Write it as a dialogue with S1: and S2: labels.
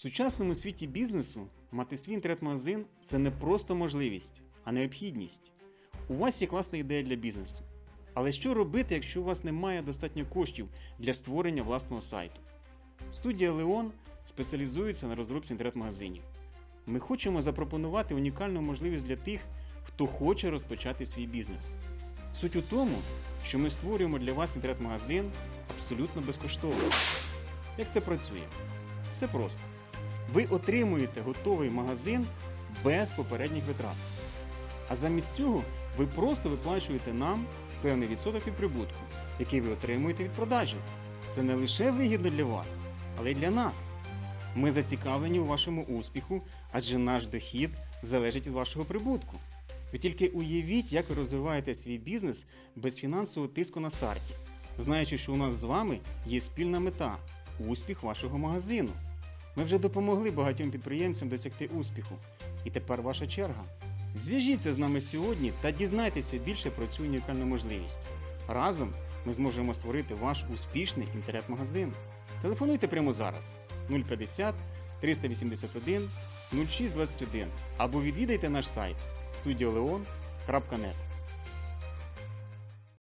S1: сучасному світі бізнесу мати свій інтернет-магазин це не просто можливість, а необхідність. У вас є класна ідея для бізнесу. Але що робити, якщо у вас немає достатньо коштів для створення власного сайту? Студія Леон спеціалізується на розробці інтернет-магазинів. Ми хочемо запропонувати унікальну можливість для тих, хто хоче розпочати свій бізнес. Суть у тому, що ми створюємо для вас інтернет-магазин абсолютно безкоштовно. Як це працює? Все просто. Ви отримуєте готовий магазин без попередніх витрат. А замість цього ви просто виплачуєте нам певний відсоток від прибутку, який ви отримуєте від продажі. Це не лише вигідно для вас, але й для нас. Ми зацікавлені у вашому успіху, адже наш дохід залежить від вашого прибутку. Ви тільки уявіть, як ви розвиваєте свій бізнес без фінансового тиску на старті, знаючи, що у нас з вами є спільна мета успіх вашого магазину. Ми вже допомогли багатьом підприємцям досягти успіху. І тепер ваша черга. Зв'яжіться з нами сьогодні та дізнайтеся більше про цю унікальну можливість. Разом ми зможемо створити ваш успішний інтернет-магазин. Телефонуйте прямо зараз 050 381 0621 або відвідайте наш сайт studioleon.net.